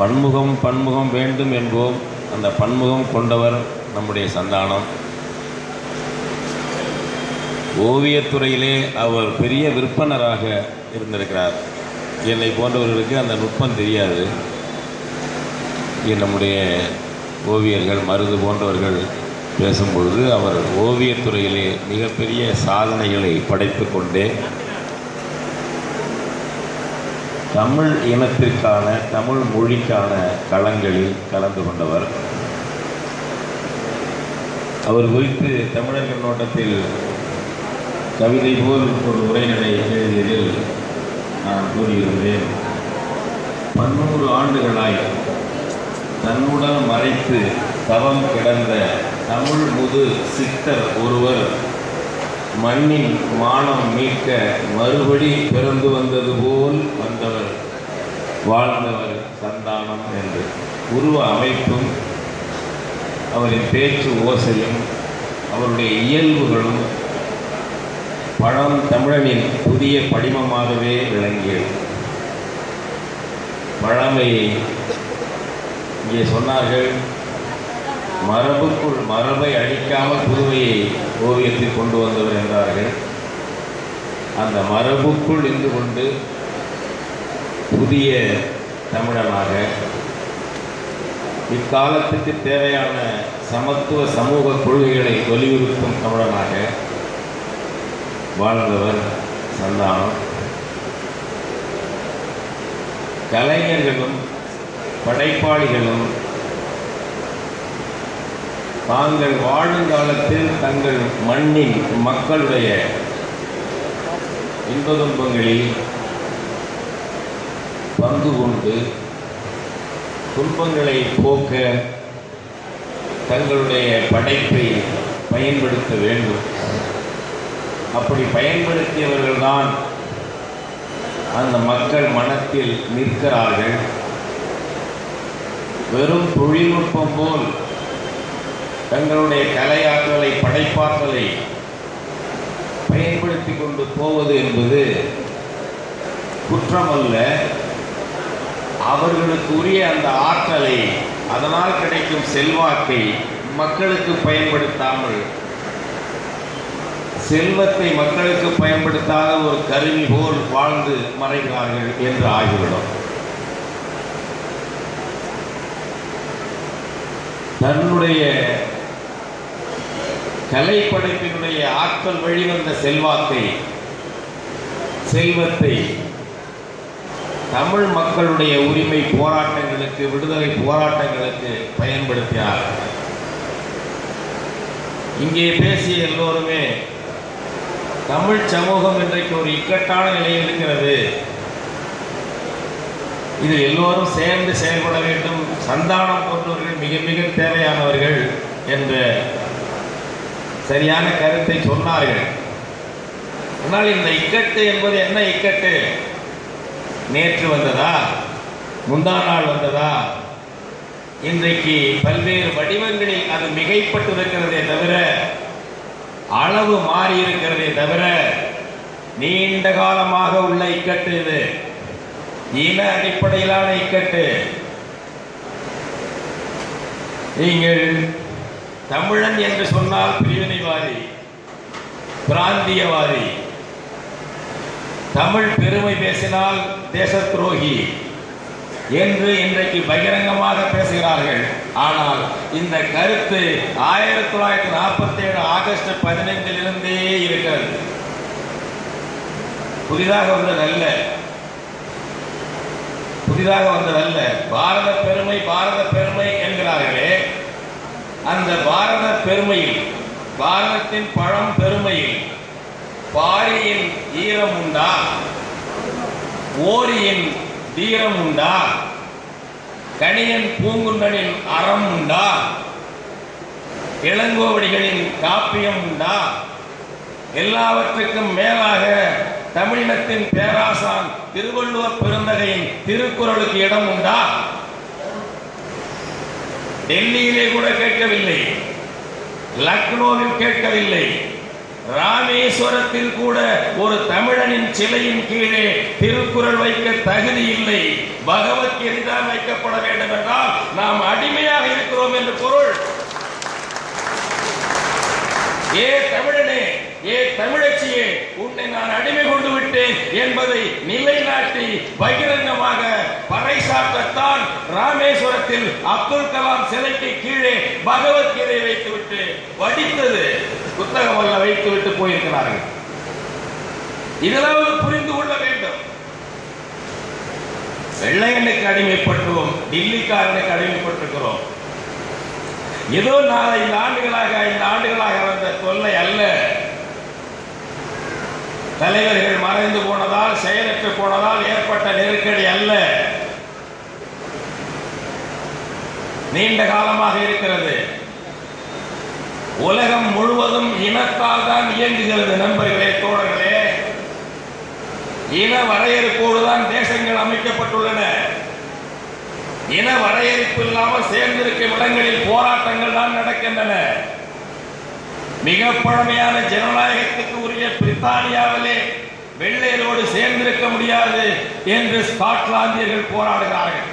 பன்முகம் பன்முகம் வேண்டும் என்போம். அந்த பன்முகம் கொண்டவர் நம்முடைய சந்தானம். ஓவியத்துறையிலே அவர் பெரிய விற்பனராக இருந்திருக்கிறார். என்னை போன்றவர்களுக்கு அந்த நுட்பம் தெரியாது. நம்முடைய ஓவியர்கள் மருது போன்றவர்கள் பேசும்பொழுது அவர் ஓவியத்துறையிலே மிகப்பெரிய சாதனைகளை படைத்து கொண்டே தமிழ் இனத்திற்கான தமிழ் மொழிக்கான களங்களில் கலந்து கொண்டவர். அவர் குறித்து தமிழர் கண்ணோட்டத்தில் கவிதை போல் ஒரு உரைநடை எழுதியதில் நான் கூறியிருந்தேன். பன்னூறு ஆண்டுகளாய் தன்னுடன் மறைத்து தவம் கிடந்த தமிழ் முது சித்தர் ஒருவர் மண்ணின் மானம் மீட்க மறுபடி பிறந்து வந்தது போல் வந்தவர் வாழ்ந்தவர் சந்தானம் என்று. உருவ அமைப்பும் அவரின் பேச்சு ஓசையும் அவருடைய இயல்புகளும் பழம் தமிழனின் புதிய படிமமாகவே விளங்கியது. பழமையை இங்கே சொன்னார்கள். மரபுக்குள் மரபை அழிக்காமல் புதுமையை ஓவியத்தில் கொண்டு வந்தவர் என்றார்கள். அந்த மரபுக்குள் இருந்து கொண்டு புதிய தமிழனாக இக்காலத்துக்கு தேவையான சமத்துவ சமூக கொள்கைகளை வலியுறுத்தும் தமிழனாக வாழ்ந்தவர் சந்தானம். கலைஞர்களும் படைப்பாளிகளும் தாங்கள் வாழும் காலத்தில் தங்கள் மண்ணின் மக்களுடைய இன்பதுன்பங்களில் பங்கு கொண்டு துன்பங்களை போக்க தங்களுடைய படைப்பை பயன்படுத்த வேண்டும். அப்படி பயன்படுத்தியவர்கள்தான் அந்த மக்கள் மனத்தில் நிற்கிறார்கள். வெறும் தொழில்நுட்பம் போல் தங்களுடைய கலையாற்றலை படைப்பாற்றலை பயன்படுத்தி கொண்டு போவது என்பது குற்றமல்ல. அவர்களுக்கு உரிய அந்த ஆற்றலை அதனால் கிடைக்கும் செல்வாக்கை மக்களுக்கு பயன்படுத்தாமல் செல்வத்தை மக்களுக்கு பயன்படுத்தாத ஒரு கருவி போல் வாழ்ந்து மறைகிறார்கள் என்று ஆகிவிடும். தன்னுடைய கலைப்படைப்பினுடைய ஆற்றல் வழிவந்த செல்வாக்கை செல்வத்தை தமிழ் மக்களுடைய உரிமை போராட்டங்களுக்கு விடுதலை போராட்டங்களுக்கு பயன்படுத்தினார். இங்கே பேசிய எல்லோருமே தமிழ் சமூகம் இன்றைக்கு ஒரு இக்கட்டான நிலையில் இருக்கிறது. இது எல்லோரும் சேர்ந்து செயல்பட வேண்டும். சந்தானம் போன்றவர்கள் மிக மிக தேவையானவர்கள் என்ற சரியான கருத்தை சொன்னார்கள். ஆனால் இந்த இக்கட்டு என்பது என்ன இக்கட்டு? நேற்று வந்ததா? முந்தா நாள் வந்ததா? இன்றைக்கு பல்வேறு வடிவங்களில் அது மிகைப்பட்டிருக்கிறதே தவிர அளவு மாறி இருக்கிறதே தவிர நீண்ட காலமாக உள்ள இக்கட்டு இது. இன அடிப்படையிலான இக்கட்டு. நீங்கள் தமிழன் என்று சொன்னால் பிரிவினைவாதி பிராந்தியவாதி. தமிழ் பெருமை பேசினால் தேச துரோகி என்று இன்றைக்கு பகிரங்கமாக பேசுகிறார்கள். ஆனால் இந்த கருத்து ஆயிரத்தி தொள்ளாயிரத்தி நாற்பத்தி ஏழு ஆகஸ்ட் பதினைந்திலிருந்தே இருக்கிறது. புதிதாக வந்ததல்ல. புதிதாக வந்ததல்ல. பாரத பெருமை பாரத பெருமை என்கிறார்களே. அந்த பாரத பெருமையில் பாரதத்தின் பழம் பெருமையில் பாரியின் ஈரம் உண்டா? ஓரியின் தீரம் உண்டா? கணியன் பூங்குன்றனின் அறம் உண்டா? இளங்கோவடிகளின் காப்பியம் உண்டா? எல்லாவற்றுக்கும் மேலாக தமிழினத்தின் பேராசான் திருவள்ளுவர் பெருந்தகையின் திருக்குறளுக்கு இடம் உண்டா? டெல்லியிலே கூட கேட்கவில்லை. லக்னோவில் கேட்கவில்லை. ராமேஸ்வரத்தில் கூட ஒரு தமிழனின் சிலையின் கீழே திருக்குறள் வைக்க தகுதி இல்லை. பகவத்கீதை தான் வைக்கப்பட வேண்டும் என்றால் நாம் அடிமையாக இருக்கிறோம் என்று பொருள். ஏ தமிழனே ஏ தமிழச்சியே உன்னை நான் அடிமை கொண்டு விட்டேன் என்பதை நிலைநாட்டி பகிரங்கமாக பறைசாற்றத்தான் ராமேஸ்வரத்தில் அப்துல் கலாம் சிலைக்கு கீழே பகவத்கீதை வைத்துவிட்டு வடித்தது புத்தகம் அல்ல வைத்துவிட்டு போயிருக்கிறார்கள். இதெல்லாம் புரிந்து கொள்ள வேண்டும். வெள்ளையனுக்கு அடிமைப்பட்டுவோம் டில்லிக்காரனுக்கு அடிமைப்பட்டிருக்கிறோம். ஏதோ நாலு ஆண்டுகளாக ஐந்து ஆண்டுகளாக வந்த தொல்லை அல்ல. தலைவர்கள் மறைந்து போனதால் செயலற்று போனதால் ஏற்பட்ட நெருக்கடி அல்ல. நீண்ட காலமாக இருக்கிறது. உலகம் முழுவதும் இனத்தால் தான் இயங்குகிறது நண்பர்களே தோழர்களே. இன வரையறுப்போடு தான் தேசங்கள் அமைக்கப்பட்டுள்ளன. இன வரையறுப்பு இல்லாமல் சேர்ந்திருக்கும் இடங்களில் போராட்டங்கள் தான் நடக்கின்றன. மிக பழமையான ஜனநாயகத்துக்கு உரிய பிரித்தானியாவிலே வெள்ளையரோடு சேர்ந்திருக்க முடியாது என்று ஸ்காட்லாந்தியர்கள் போராடுகிறார்கள்.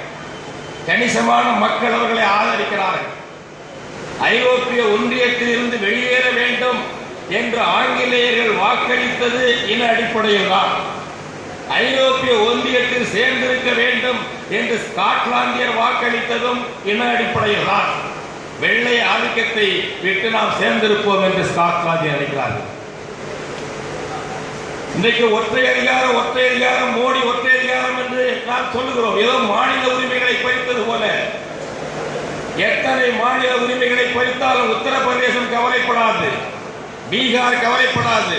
கணிசமான மக்கள் அவர்களை ஆதரிக்கிறார்கள். ஐரோப்பிய ஒன்றியத்தில் இருந்து வெளியேற வேண்டும் என்று ஆங்கிலேயர்கள் வாக்களித்தது இன அடிப்படையில் தான் ஐரோப்பிய ஒன்றியத்தில் சேர்ந்திருக்க வேண்டும் என்று ஸ்காட்லாந்தியர் வாக்களித்ததும் இன அடிப்படையில் தான் வெள்ளை ஆதிக்கத்தை விட்டு நாம் சேர்ந்திருப்போம் என்று ஸ்காட்லாந்தியர் நினைக்கிறார்கள் இன்றைக்கு ஒற்றை அதிகாரம் ஒற்றை அதிகாரம் மோடி ஒற்றை அதிகாரம் என்று நாம் சொல்லுகிறோம். ஏதோ மாநில உரிமைகளை பறித்தது போல. எத்தனை மாநில உரிமைகளை பறித்தாலும் உத்தரப்பிரதேசம் கவலைப்படாது. பீகார் கவலைப்படாது.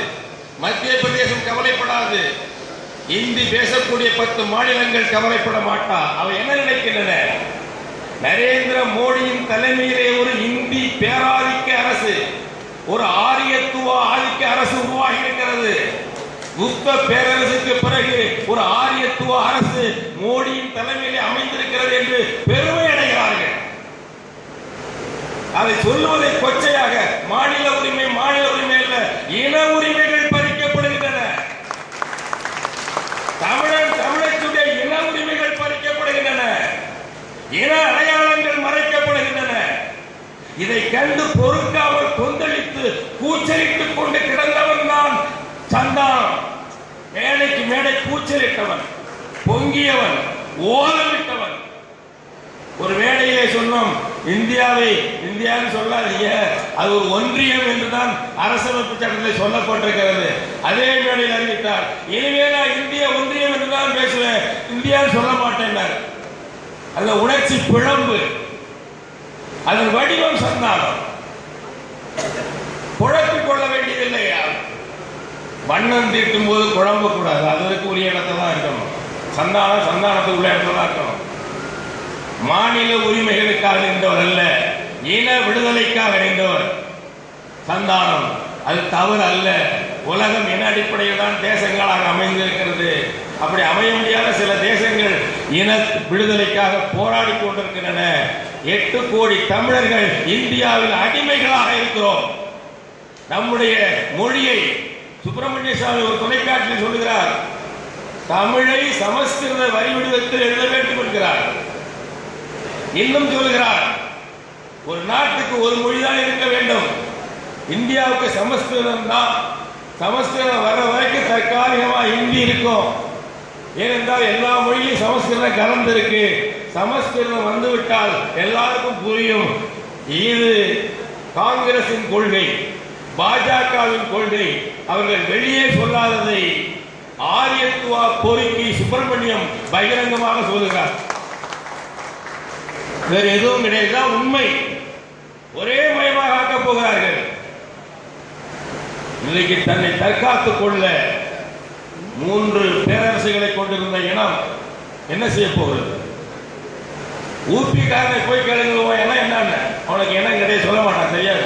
மத்திய பிரதேசம் கவலைப்படாது. இந்தி பேசக்கூடிய பத்து மாநிலங்கள் கவலைப்பட மாட்டா. அவை என்ன நினைக்கின்றன? நரேந்திர மோடியின் தலைமையிலே ஒரு இந்தி பேராதிக்க அரசு ஒரு ஆரியத்துவ ஆதிக்க அரசு உருவாகி இருக்கிறது குப்த பேரரசுக்கு பிறகு ஒரு ஆரியத்துவ அரசு மோடியின் தலைமையிலே அமைந்திருக்கிறது என்று பெருமை அடைகிறார்கள். அதை சொல்லுவதை கொச்சையாக மாநில உரிமை மாநில உரிமை அல்ல இன உரிமைகள் பறிக்கப்படுகின்றன. தமிழன் தமிழச்சுடைய இன உரிமைகள் பறிக்கப்படுகின்றன. இன இதை கண்டு பொறுக்காமல் கொந்தளித்து கூச்சலிட்டுக் கொண்டு கிடந்தவன் தான் சந்தானம் மேடைக்கு மேடை கூச்சலிட்டவன் பொங்கியவன் ஓலமிட்டவன். ஒரு மேடையிலே சொன்னோம் இந்தியாவை இந்தியான்னு சொல்லாதீங்க. அது ஒரு ஒன்றியம் என்றுதான் அரசமைப்பு சட்டத்தில் சொல்லப்பட்டிருக்கிறது. அதே மேடையில் அறிவித்தார் இனிமே நான் இந்திய ஒன்றியம் என்றுதான் பேசுவேன். இந்தியான்னு சொல்ல மாட்டேன் அந்த உணர்ச்சி பிழம்பு அதன் வடிவம் சந்தானம் குழப்பிக் கொள்ள வேண்டியதில்லை. வண்ணம் தீட்டும் போது குழம்ப கூடாது. அதற்கு உரிய இடத்துல தான் இருக்கணும். சந்தானம் சந்தானத்துக்கு உள்ள இடத்துல தான் இருக்கணும். மாநில உரிமைகளுக்காக நின்றவர் அல்ல இன விடுதலைக்காக நின்றவர். சந்தானம் அது தவறு அல்ல. உலகம் இன அடிப்படையில் தான் தேசங்களாக அமைந்திருக்கிறது. அப்படி அமைய முடியாத சில தேசங்கள் இன விடுதலைக்காக போராடி கொண்டிருக்கின்றன. எட்டு கோடி தமிழர்கள் இந்தியாவில் அடிமைகளாக இருக்கிறோம். நம்முடைய மொழியை சுப்பிரமணிய சுவாமி ஒரு தொலைக்காட்சியில் சொல்லுகிறார். தமிழை சமஸ்கிருத வரி எழுத வேண்டும் என்கிறார் இன்னும் சொல்லுகிறார் ஒரு நாட்டுக்கு ஒரு மொழிதான் இருக்க வேண்டும். இந்தியாவுக்கு சமஸ்கிருதம் தான். சமஸ்கிருதம் வர்ற வரைக்கும் தற்காலிகமாக ஹிந்தி இருக்கும். ஏனென்றால் எல்லா மொழியும் சமஸ்கிருதம் கலந்திருக்கு. சமஸ்கிருதம் வந்துவிட்டால் எல்லாருக்கும் புரியும். இது காங்கிரசின் கொள்கை பாஜகவின் கொள்கை. அவர்கள் வெளியே சொல்லாததை ஆரியத்துவா பொறுக்கி சுப்பிரமணியம் பகிரங்கமாக சொல்லுகிறார். வேறு எதுவும் கிடையாது. உண்மை. ஒரே மயமாக ஆக்கப் போகிறார்கள். இன்றைக்கு தன்னை தற்காத்துக் கொள்ள மூன்று பேரரசுகளை கொண்டிருந்த இனம் என்ன செய்ய போகிறது? ஊப்பிக்காரனை போய் கேளுங்க உன் என்னன்னு? அவனுக்கு என்ன கிடையாது சொல்ல மாட்டான் தெரியாது.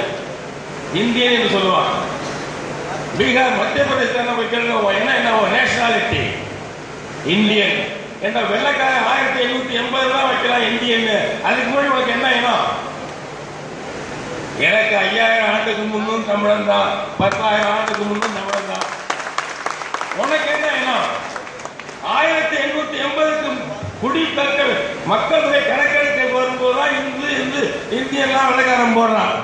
இந்தியன் என்று சொல்லுவான். பீகார் மத்திய பிரதேசத்தில் போய் கேளுங்க என்ன இனம் என்ன நேஷனாலிட்டி இந்தியன். என்ன வெள்ளக்காரன் ஆயிரத்தி எண்ணூத்தி எண்பது தான் வைக்கலாம் இந்தியன். அதுக்கு முன்னாடி உனக்கு என்ன இனம் எனக்கு ஐயாயிரம் ஆண்டுக்கு முன்னும் தமிழன் தான் பத்தாயிரம் ஆண்டுக்கு முன்னும் தமிழன் தான். உனக்கு என்ன இனம் ஆயிரத்தி எண்ணூத்தி எண்பதுக்கு குடி மக்கள் மக்களுடைய கணக்கெடுக்க வரும்போது தான் இந்து இந்து இந்தியெல்லாம் வெள்ளக்காரன் போடுறான்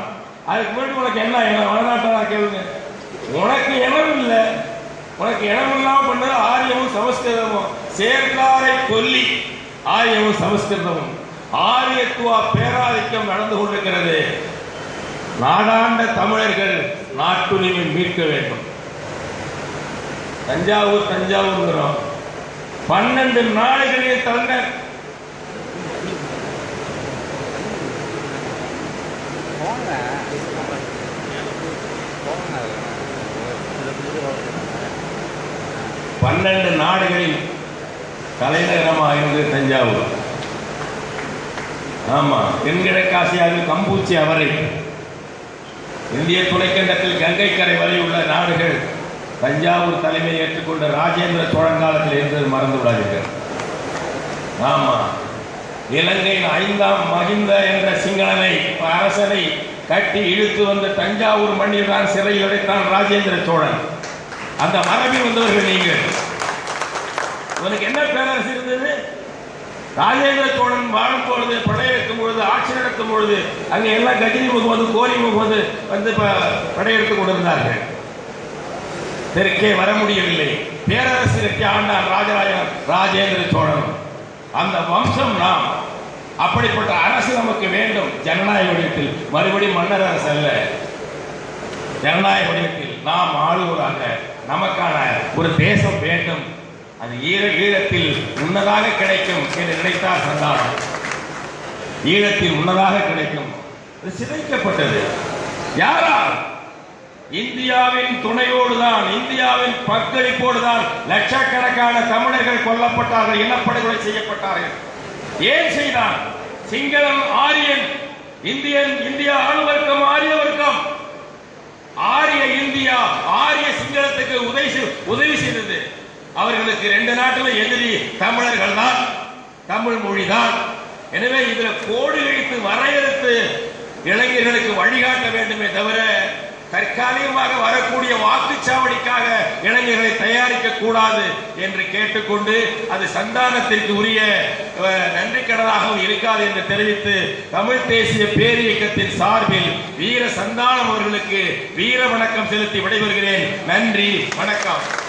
அதுக்கு முன்னாடி உனக்கு என்ன என்ன வடநாட்டா கேளுங்க. உனக்கு இனம் இல்லை. உனக்கு இனம் இல்லாம பண்ணது ஆரியமும் சமஸ்கிருதமும். சேர்க்காரை கொல்லி ஆரியமும் சமஸ்கிருதமும். ஆரியத்துவா பேராதிக்கம் நடந்து கொண்டிருக்கிறது. நாடாண்ட தமிழர்கள் நாட்டுரிமை மீட்க வேண்டும். தஞ்சாவூர் தஞ்சாவூர்ங்கிறோம். பன்னெண்டு நாடுகளே தந்த பன்னெண்டு நாடுகளில் தலைநகரமாக இருந்தது தஞ்சாவூர். ஆமா தென்கிழக்காசியாவில் கம்பூச்சி அவரை இந்திய துணைக்கண்டத்தில் கங்கை கரை வரை உள்ள நாடுகள் தஞ்சாவூர் தலைமை ஏற்றுக்கொண்ட ராஜேந்திர சோழன் காலத்தில் இருந்தது மறந்து விடாதீர்கள். ஆமா. இலங்கையின் ஐந்தாம் மகிந்த என்ற சிங்களனை அரசனை கட்டி இழுத்து வந்த தஞ்சாவூர் மண்ணில் தான் சிறையில் அடைத்தான் ராஜேந்திர சோழன். அந்த மரபில் வந்தவர்கள் நீங்கள். உனக்கு என்ன பேரரசு இருந்தது? ராஜேந்திர சோழன் வாழும் பொழுது படையெடுக்கும் பொழுது ஆட்சி நடத்தும் பொழுது அங்கே எல்லாம் கஜினி முகமது கோரி முகமது வந்து ப- படையெடுத்து கொண்டிருந்தார்கள். தெற்கே வர முடியவில்லை. பேரரசு ஆண்டார் ஆண்டான் ராஜேந்திர சோழன். அந்த வம்சம் நாம். அப்படிப்பட்ட அரசு நமக்கு வேண்டும். ஜனநாயக வடிவத்தில் மறுபடியும் மன்னர் அரசு அல்ல. ஜனநாயக வடிவத்தில் நாம் ஆளுவராக நமக்கான ஒரு தேசம் வேண்டும். அது ஈர ஈழத்தில் உன்னதாக கிடைக்கும் என்று நினைத்தார் சந்தானம். ஈழத்தில் உன்னதாக கிடைக்கும். சிதைக்கப்பட்டது. யாரால்? இந்தியாவின் துணையோடு தான் இந்தியாவின் பங்களிப்போடு தான் லட்சக்கணக்கான தமிழர்கள் கொல்லப்பட்டார்கள் இனப்படுகொலை செய்யப்பட்டார்கள். ஏன் செய்தான்? சிங்களம் ஆரியன் இந்தியன் இந்தியா ஆளுவர்க்கம் ஆரிய வர்க்கம். ஆரிய இந்தியா ஆரிய சிங்களத்துக்கு உதவி செய்- உதவி செய்தது. அவர்களுக்கு ரெண்டு நாட்டிலும் எதிரி தமிழர்கள் தான் தமிழ் மொழி தான். எனவே இதுல கோடு வைத்து வரையறுத்து இளைஞர்களுக்கு வழிகாட்ட வேண்டுமே தவிர தற்காலிகமாக வரக்கூடிய வாக்குச்சாவடிக்காக இளைஞர்களை தயாரிக்க கூடாது என்று கேட்டுக்கொண்டு அது சந்தானத்திற்கு உரிய நன்றி நன்றிக்கடனாகவும் இருக்காது என்று தெரிவித்து தமிழ் தேசிய பேரியக்கத்தின் சார்பில் வீர சந்தானம் அவர்களுக்கு வீர வணக்கம் செலுத்தி விடைபெறுகிறேன். நன்றி வணக்கம்.